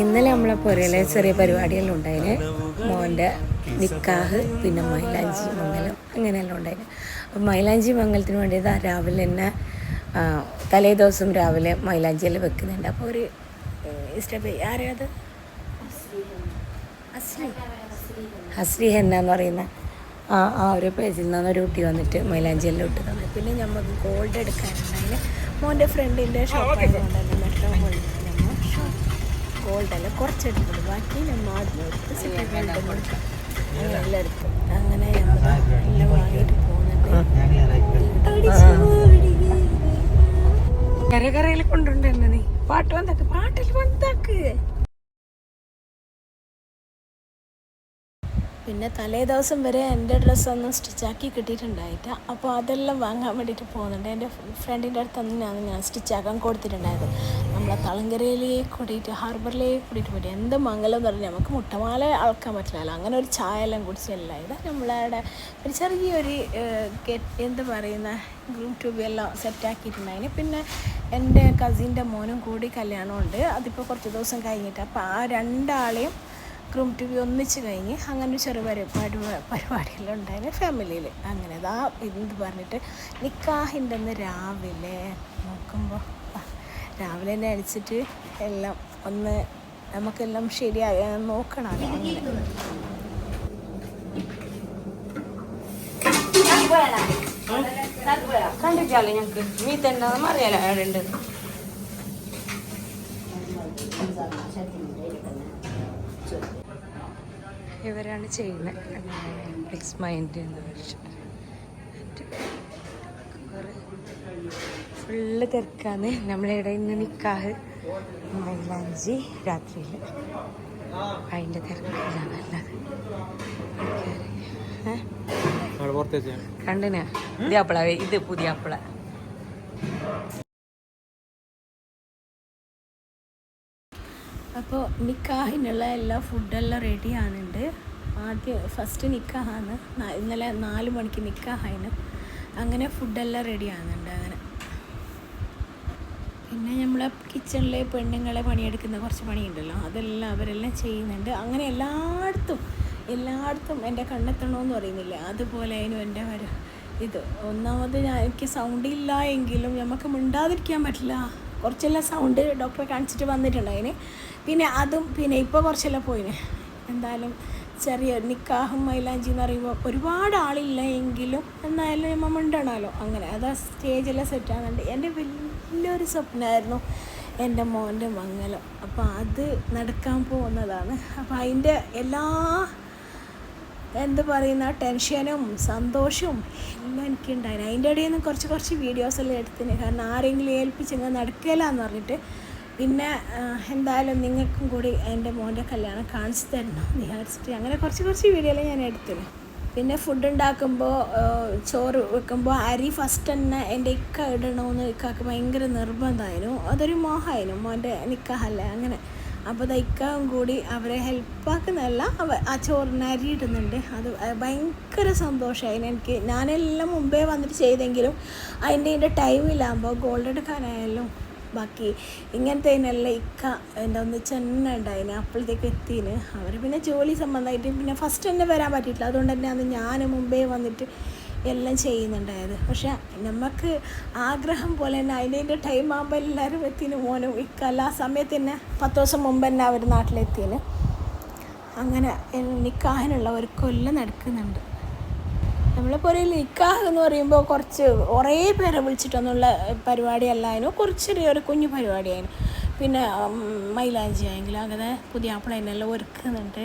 ഇന്നലെ നമ്മളെ പുരയിലെ ചെറിയ പരിപാടിയെല്ലാം ഉണ്ടായിന്. മോന്റെ നിക്കാഹ് പിന്നെ മൈലാഞ്ചി മംഗലം അങ്ങനെയെല്ലാം ഉണ്ടായിന്. അപ്പം മൈലാഞ്ചി മംഗലത്തിന് വേണ്ടിയത് രാവിലെ തന്നെ തലേ ദിവസം രാവിലെ മൈലാഞ്ചിയെല്ലാം വെക്കുന്നുണ്ട്. അപ്പോൾ ഒരു സ്റ്റെപ്പ് ആരെയത് അസ്ലി ഹസ്രി ഹെന്ന എന്ന് പറയുന്ന ആ ആ ഒരു പേജിൽ നിന്ന് ഒരു കുട്ടി വന്നിട്ട് മൈലാഞ്ചിയെല്ലാം ഇട്ട് തന്നെ പിന്നെ നമുക്ക് ഗോൾഡ് എടുക്കാനുണ്ടായിന്. മോന്റെ ഫ്രണ്ടിന്റെ ഷോപ്പ് തന്നെ മെട്രോ ഗോൾഡ് ഗോൾഡെല്ലാം കുറച്ചെടുത്തത് ബാക്കി നമ്മൾ ആടുന്ന് എടുത്ത് സിറ്റി ഗോൾഡ് കൊടുക്കാം. അങ്ങനെ എല്ലാം എടുത്തു അങ്ങനെ നമ്മൾ എല്ലാം വാങ്ങിയിട്ട് പോകുന്നുണ്ട്. കരകരയിൽ കൊണ്ടുണ്ടെന്നെ നീ. പാട്ട് വന്നാക്ക് പാട്ടിൽ വന്നാക്ക്. പിന്നെ തലേ ദിവസം വരെ എന്റെ ഡ്രസ്സൊന്നും സ്റ്റിച്ചാക്കി കിട്ടിയിട്ടുണ്ടായിട്ട് അപ്പോൾ അതെല്ലാം വാങ്ങാൻ വേണ്ടിയിട്ട് പോകുന്നുണ്ട്. എന്റെ ഫ്രണ്ടിന്റെ അടുത്ത് തന്നെയാണ് ഞാൻ സ്റ്റിച്ചാക്കാൻ കൊടുത്തിട്ടുണ്ടായത്. നമ്മളെ തളങ്കരയിലേക്ക് കൂടിയിട്ട് ഹാർബറിലേക്ക് കൂടിയിട്ട് പോയിട്ട് എന്ത് മംഗലം എന്ന് പറഞ്ഞാൽ നമുക്ക് മുട്ടമാല അളക്കാൻ പറ്റില്ലല്ലോ. അങ്ങനെ ഒരു ചായ എല്ലാം കുടിച്ചല്ല ഇത് നമ്മളവിടെ ഒരു ചെറിയൊരു എന്ത് പറയുന്ന ഗ്രൂപ്പ് ട്യൂബ് എല്ലാം സെറ്റാക്കിയിട്ടുണ്ടായിന് പിന്നെ എന്റെ കസിന്റെ മോനും കൂടി കല്യാണമുണ്ട്. അതിപ്പോൾ കുറച്ച് ദിവസം കഴിഞ്ഞിട്ട്. അപ്പോൾ ആ രണ്ടാളെയും ഗ്രൂം ടി വി ഒന്നിച്ച് കഴിഞ്ഞ് അങ്ങനെ ഒരു ചെറിയ പരിപാടി പരിപാടിയെല്ലാം ഫാമിലിയിൽ. അങ്ങനെ അതാ എന്ത് പറഞ്ഞിട്ട് നിക്കാഹിന്റെ അന്ന് രാവിലെ നോക്കുമ്പോൾ രാവിലെ തന്നെ അടിച്ചിട്ട് എല്ലാം ഒന്ന് നമുക്കെല്ലാം ശരിയായി നോക്കണം. കണ്ടിട്ടാലോ ഞങ്ങൾക്ക് മീ തന്നെ അറിയാലോ അവിടെ ഉണ്ട് ഇവരാണ് ചെയ്യുന്നത്. പ്ലീസ് മൈൻഡ് എന്ന് വെച്ചിട്ട് ഫുള്ള് തിരക്കാന്ന് നമ്മളിവിടെ ഇന്ന് നിക്കാഹ് മൈലാഞ്ചി രാത്രിയിൽ അതിന്റെ തിരക്കിലാണ് നല്ലത് കണ്ടിനാ കണ്ടിന് പുതിയ അപ്പള ഇത് പുതിയ അപ്പള നിക്കാഹിനുള്ള എല്ലാ ഫുഡെല്ലാം റെഡി ആണുണ്ട്. ആദ്യം ഫസ്റ്റ് നിക്കാഹാണ്. ഇന്നലെ നാല് മണിക്ക് നിക്കാഹായിന്. അങ്ങനെ ഫുഡെല്ലാം റെഡി ആകുന്നുണ്ട് അങ്ങനെ. പിന്നെ നമ്മളെ കിച്ചണിലെ പെണ്ണുങ്ങളെ പണിയെടുക്കുന്ന കുറച്ച് പണിയുണ്ടല്ലോ. അതെല്ലാം അവരെല്ലാം ചെയ്യുന്നുണ്ട്. അങ്ങനെ എല്ലായിടത്തും എല്ലായിടത്തും എന്റെ കണ്ണെത്തണമെന്ന് പറയുന്നില്ല അതുപോലെ അതിനും എന്റെ വര ഇത്. ഒന്നാമത് ഞാൻ എനിക്ക് സൗണ്ട് ഇല്ല എങ്കിലും നമുക്ക് മിണ്ടാതിരിക്കാൻ പറ്റില്ല. കുറച്ചെല്ലാം സൗണ്ട് ഡോക്ടറെ കാണിച്ചിട്ട് വന്നിട്ടുണ്ട് വന്നിട്ടുണ്ടായിന്. പിന്നെ അതും പിന്നെ ഇപ്പോൾ കുറച്ചെല്ലാം പോയിന്. എന്തായാലും ചെറിയ നിക്കാഹും മൈലാഞ്ചി എന്ന് പറയുമ്പോൾ ഒരുപാട് ആളില്ല എങ്കിലും എന്നായാലും നമ്മൾ ഉണ്ടാണല്ലോ അങ്ങനെ അത് ആ സ്റ്റേജെല്ലാം സെറ്റ് ആകുന്നുണ്ട് എന്റെ വലിയൊരു സ്വപ്നമായിരുന്നു എന്റെ മോന്റെ മംഗലം. അപ്പോൾ അത് നടക്കാൻ പോകുന്നതാണ്. അപ്പോൾ അതിന്റെ എല്ലാ എന്താ പറയുന്ന? ടെൻഷനും സന്തോഷവും എല്ലാം എനിക്കുണ്ടായിരുന്നു. അതിന്റെ ഇടയിൽ നിന്ന് കുറച്ച് കുറച്ച് വീഡിയോസ് എല്ലാം എടുത്തിന്. കാരണം ആരെങ്കിലും ഏൽപ്പിച്ചങ്ങ് നടക്കില്ല എന്ന് പറഞ്ഞിട്ട് പിന്നെ എന്തായാലും നിങ്ങൾക്കും കൂടി എന്റെ മോന്റെ കല്യാണം കാണിച്ചു തരണം വിചാരിച്ചിട്ട് അങ്ങനെ കുറച്ച് കുറച്ച് വീഡിയോ എല്ലാം ഞാൻ എടുത്തിന്. പിന്നെ ഫുഡ് ഉണ്ടാക്കുമ്പോൾ ചോറ് വെക്കുമ്പോൾ അരി ഫസ്റ്റ് തന്നെ എന്റെ ഇക്ക ഇടണമെന്ന് ഇക്കാക്ക് ഭയങ്കര നിർബന്ധമായിരുന്നു. അതൊരു മോഹമായിരുന്നു മോന്റെ നിക്കാഹല്ലേ അങ്ങനെ. അപ്പോൾ ദൈക്കാവും കൂടി അവരെ ഹെൽപ്പാക്കുന്നതല്ല അവ ആ ചോറിന് അരി ഇടുന്നുണ്ട്. അത് ഭയങ്കര സന്തോഷമായിരുന്നു എനിക്ക് ഞാനെല്ലാം മുമ്പേ വന്നിട്ട് ചെയ്തെങ്കിലും അതിന്റെ ഇതിന്റെ ടൈമിലാകുമ്പോൾ ഗോൾഡ് എടുക്കാനായാലും ബാക്കി ഇങ്ങനത്തെ അതിനെല്ലാം ഇക്ക എന്റെ ഒന്ന് ചെന്ന ഉണ്ടായിന് അപ്പോഴത്തേക്ക് എത്തിന്. അവർ പിന്നെ ജോലി സംബന്ധമായിട്ട് പിന്നെ ഫസ്റ്റ് തന്നെ വരാൻ പറ്റിയിട്ടില്ല. അതുകൊണ്ട് തന്നെ അത് ഞാൻ മുമ്പേ വന്നിട്ട് എല്ലാം ചെയ്യുന്നുണ്ടായത്. പക്ഷെ നമുക്ക് ആഗ്രഹം പോലെ തന്നെ അതിന്റെ ടൈം ആകുമ്പോൾ എല്ലാവരും എത്തിന് മോനും ഇക്കല്ല ആ സമയത്ത് തന്നെ പത്ത് ദിവസം മുമ്പ് തന്നെ അവർ നാട്ടിലെത്തിന് അങ്ങനെ നിക്കാഹിനുള്ള ഒരു കൊല്ലം നടക്കുന്നുണ്ട്. നമ്മളെ ഒരു നിക്കാഹ് എന്ന് പറയുമ്പോൾ കുറച്ച് കുറേ പേരെ വിളിച്ചിട്ടൊന്നുള്ള പരിപാടിയല്ലായിരുന്നു കുറച്ചൊരു ഒരു കുഞ്ഞു പരിപാടിയായിരുന്നു. പിന്നെ മൈലാഞ്ചി ആയെങ്കിലും അങ്ങനെ പുതിയ ആപ്പിളെല്ലാം ഒരുക്കുന്നുണ്ട്.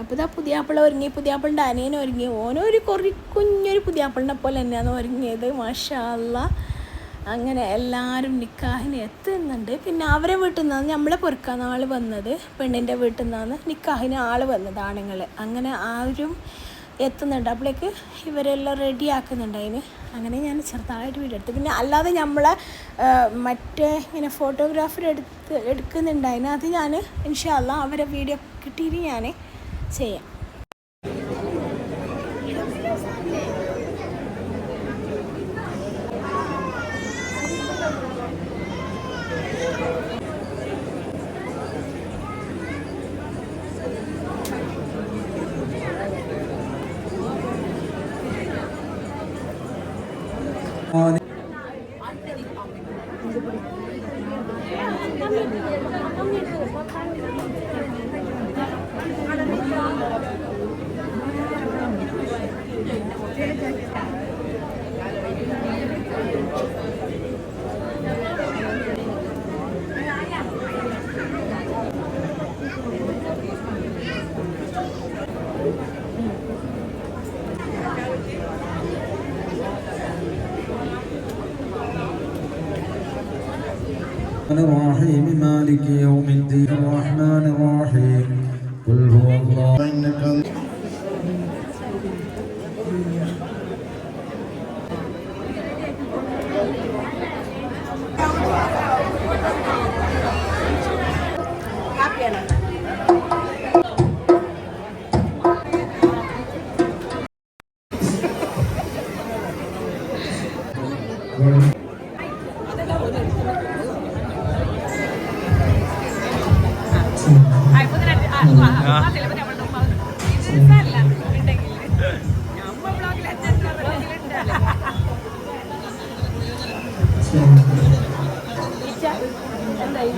അപ്പോൾ ഇതാ പുതിയാപ്പിള ഒരുങ്ങി പുതിയാപ്പിളിന്റെ അനിയനും ഒരുങ്ങി. ഓനൊരു കുറേ കുഞ്ഞൊരു പുതിയാപ്പിളിനെ പോലെ തന്നെയാണ് ഒരുങ്ങിയത്. മാഷാ അല്ലാ അങ്ങനെ എല്ലാവരും നിക്കാഹിന് എത്തുന്നുണ്ട്. പിന്നെ അവരെ വീട്ടിൽ നിന്നാണ് നമ്മളെ പൊറുക്കാൻ ആൾ വന്നത്. പെണ്ണിന്റെ വീട്ടിൽ നിന്നാണ് നിക്കാഹിന് ആൾ വന്നത് ആണുങ്ങൾ അങ്ങനെ ആരും എത്തുന്നുണ്ട്. അപ്പോഴേക്ക് ഇവരെല്ലാം റെഡി ആക്കുന്നുണ്ട് അതിന്. അങ്ങനെ ഞാൻ ചെറുതായിട്ട് വീഡിയോ എടുത്തു. പിന്നെ അല്ലാതെ നമ്മളെ മറ്റേ ഇങ്ങനെ ഫോട്ടോഗ്രാഫർ എടുത്ത് എടുക്കുന്നുണ്ടായിന് അത് ഞാൻ ഇൻഷാല്ല അവരെ വീഡിയോ കിട്ടിയിട്ട് ഞാൻ ചെയ്യാം الرحيم مالك يوم الدين الرحمن الرحيم. قل هو الله.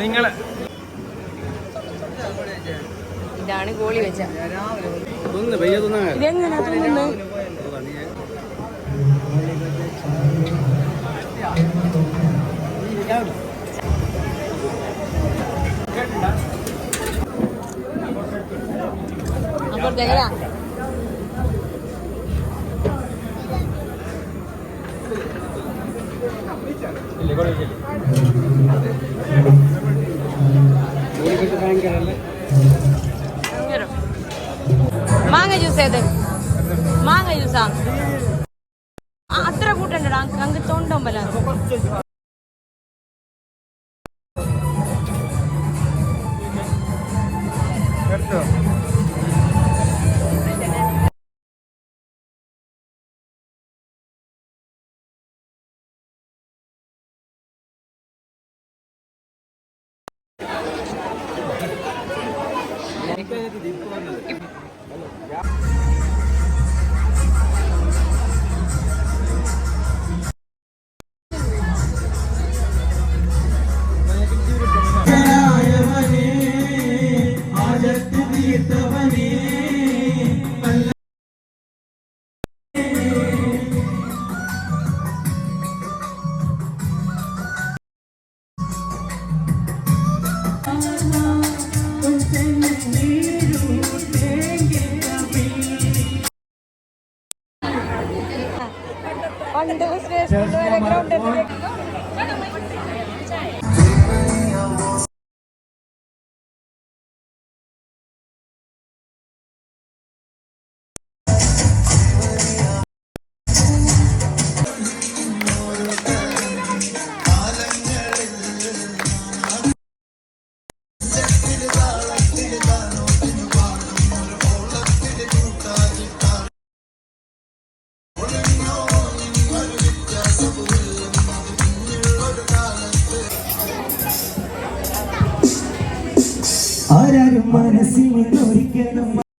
നിങ്ങൾ ഇതാണ് ഗോളി വെച്ച. ഇതെങ്ങനെ അപ്പൊ അത്ര കൂട്ടണ്ടടാ അങ്ങ് തൊണ്ടോമ്പല ആരാരും മനസ്സിൽ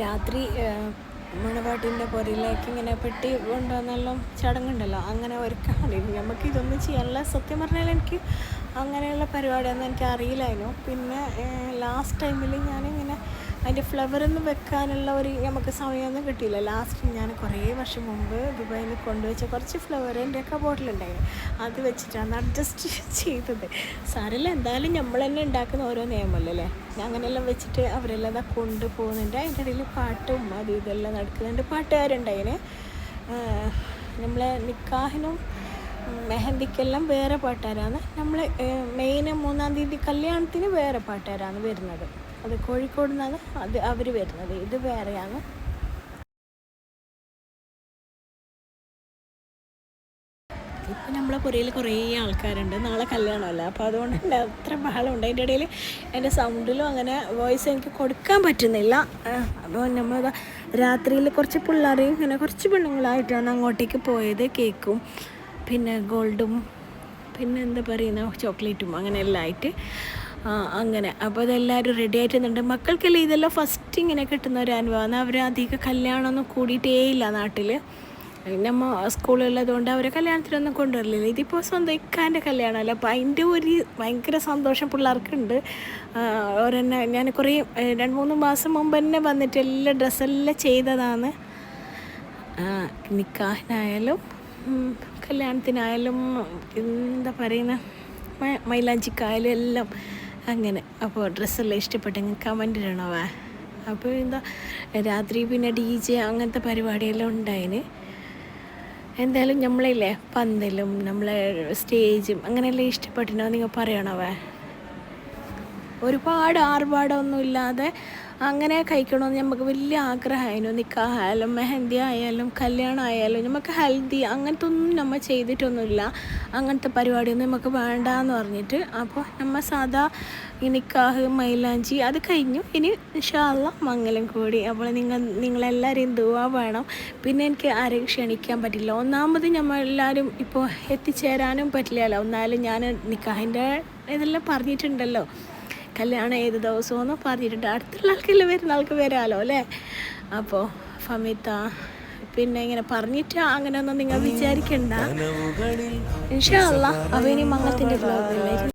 രാത്രി മണവാട്ടിന്റെ പുറയിലേക്ക് ഇങ്ങനെ പെട്ടി കൊണ്ടുവന്നെല്ലാം ചടങ്ങുണ്ടല്ലോ. അങ്ങനെ ഒരുക്കാണ് നമുക്ക് ഇതൊന്നും ചെയ്യാനുള്ള സത്യം പറഞ്ഞാൽ എനിക്ക് അങ്ങനെയുള്ള പരിപാടിയൊന്നും എനിക്ക് അറിയില്ലായിരുന്നു പിന്നെ ലാസ്റ്റ് ടൈമിൽ ഞാനിങ്ങനെ അതിന്റെ ഫ്ലവറൊന്നും വെക്കാനുള്ള ഒരു നമുക്ക് സമയമൊന്നും കിട്ടിയില്ല. ലാസ്റ്റ് ഞാൻ കുറേ വർഷം മുമ്പ് ദുബായിൽ കൊണ്ടുവച്ച കുറച്ച് ഫ്ലവർ എന്റെ കബോർഡിലുണ്ടായിരുന്നു. അത് വെച്ചിട്ടാണ് അഡ്ജസ്റ്റ് ചെയ്തത്. സാരല്ല എന്തായാലും നമ്മൾ തന്നെ ഉണ്ടാക്കുന്ന ഓരോ നിയമമല്ലേ? അല്ലേ ഞാൻ അങ്ങനെയെല്ലാം വെച്ചിട്ട് അവരെല്ലാം അതാ കൊണ്ടുപോകുന്നുണ്ട്. അതിന്റെ ഇടയിൽ പാട്ടും അത് ഇതെല്ലാം നടക്കുന്നുണ്ട്. പാട്ടുകാരുണ്ടായിന്. നമ്മളെ നിക്കാഹിനും മെഹന്തിക്കെല്ലാം വേറെ പാട്ടുകാരാണ്. നമ്മൾ മെയിൻ മൂന്നാം തീയതി കല്യാണത്തിന് വേറെ പാട്ടുകാരാണ് വരുന്നത്. അത് കോഴിക്കോട് നിന്നാണ് അത് അവർ വരുന്നത്. ഇത് വേറെയാണ്. ഇപ്പം നമ്മളെ പുരയിൽ കുറേ ആൾക്കാരുണ്ട്. നാളെ കല്യാണമല്ല? അപ്പോൾ അതുകൊണ്ട് തന്നെ അത്ര ബഹളമുണ്ട്. അതിന്റെ ഇടയിൽ എന്റെ സൗണ്ടിലും അങ്ങനെ വോയിസ് എനിക്ക് കൊടുക്കാൻ പറ്റുന്നില്ല. അപ്പോൾ നമ്മൾ രാത്രിയിൽ കുറച്ച് പിള്ളേരെയും ഇങ്ങനെ കുറച്ച് പെണ്ണുങ്ങളായിട്ടാണ് അങ്ങോട്ടേക്ക് പോയത് കേക്കും. പിന്നെ ഗോൾഡും പിന്നെ എന്താ പറയുന്ന ചോക്ലേറ്റും അങ്ങനെ എല്ലാം ആയിട്ട്. അങ്ങനെ. അപ്പോൾ അതെല്ലാവരും റെഡി ആയിട്ടുണ്ട്. മക്കൾക്കെല്ലാം ഇതെല്ലാം ഫസ്റ്റ് ഇങ്ങനെ കിട്ടുന്ന ഒരു അനുഭവമാണ് അവർ അധികം കല്യാണമൊന്നും കൂടിയിട്ടേ ഇല്ല നാട്ടിൽ നമ്മ സ്കൂളുള്ളതുകൊണ്ട് അവരെ കല്യാണത്തിനൊന്നും കൊണ്ടുവരില്ല ഇതിപ്പോൾ സ്വന്തം ഇക്കാന്റെ കല്യാണമല്ല? അപ്പോൾ അതിന്റെ ഒരു ഭയങ്കര സന്തോഷം പിള്ളേർക്കുണ്ട്. അവരെന്നെ ഞാൻ കുറേ രണ്ട് മൂന്ന് മാസം മുമ്പ് തന്നെ വന്നിട്ട് എല്ലാ ഡ്രസ്സെല്ലാം ചെയ്തതാണ്. ആ, നിക്കാഹിനായാലും കല്യാണത്തിനായാലും എന്താ പറയുന്ന? മ- മൈലാഞ്ചിക്കായാലും എല്ലാം അങ്ങനെ. അപ്പോൾ ഡ്രസ്സെല്ലാം ഇഷ്ടപ്പെട്ടെങ്കിൽ കമന്റ് ഇടണവേ. അപ്പോൾ എന്താ രാത്രി പിന്നെ ഡി ജെ അങ്ങനത്തെ പരിപാടിയെല്ലാം ഉണ്ടായിന്. എന്തായാലും നമ്മളില്ലേ പന്തലും നമ്മളെ സ്റ്റേജും അങ്ങനെയെല്ലാം ഇഷ്ടപ്പെട്ടിനോ നിങ്ങൾ പറയണവേ. ഒരുപാട് ആർഭാടമൊന്നും ഇല്ലാതെ അങ്ങനെ കഴിക്കണമെന്ന് നമുക്ക് വലിയ ആഗ്രഹമായിരുന്നു. നിക്കാഹായാലും മെഹന്തി ആയാലും കല്യാണം ആയാലും നമുക്ക് ഹൽദി അങ്ങനത്തെ ഒന്നും നമ്മൾ ചെയ്തിട്ടൊന്നുമില്ല. അങ്ങനത്തെ പരിപാടിയൊന്നും നമുക്ക് വേണ്ട എന്ന് പറഞ്ഞിട്ട്. അപ്പോൾ നമ്മൾ സാധാ ഈ നിക്കാഹ് മൈലാഞ്ചി അത് കഴിഞ്ഞു. ഇനി ഇൻഷാല്ല മംഗലം കൂടി. അപ്പോൾ നിങ്ങൾ നിങ്ങളെല്ലാവരെയും ദുവാ വേണം. പിന്നെ എനിക്ക് ആരെയും ക്ഷണിക്കാൻ പറ്റില്ല. ഒന്നാമത് നമ്മളെല്ലാവരും ഇപ്പോൾ എത്തിച്ചേരാനും പറ്റില്ലല്ലോ. എന്നാലും ഞാൻ നിക്കാഹിന്റെ ഇതെല്ലാം പറഞ്ഞിട്ടുണ്ടല്ലോ. കല്യാണം ഏത് ദിവസമെന്ന് പറഞ്ഞിട്ടുണ്ട്. അടുത്തുള്ള ആൾക്കെല്ലാം വരുന്ന ആൾക്ക് വരാമല്ലോ അല്ലേ? അപ്പോൾ ഫമിത പിന്നെ ഇങ്ങനെ പറഞ്ഞിട്ട് അങ്ങനെയൊന്നും നിങ്ങൾ വിചാരിക്കണ്ട. ഇൻഷാ അല്ലാ അപ്പോൾ ഇനി മംഗളത്തിന്റെ ബ്ലോഗിലായിരിക്കും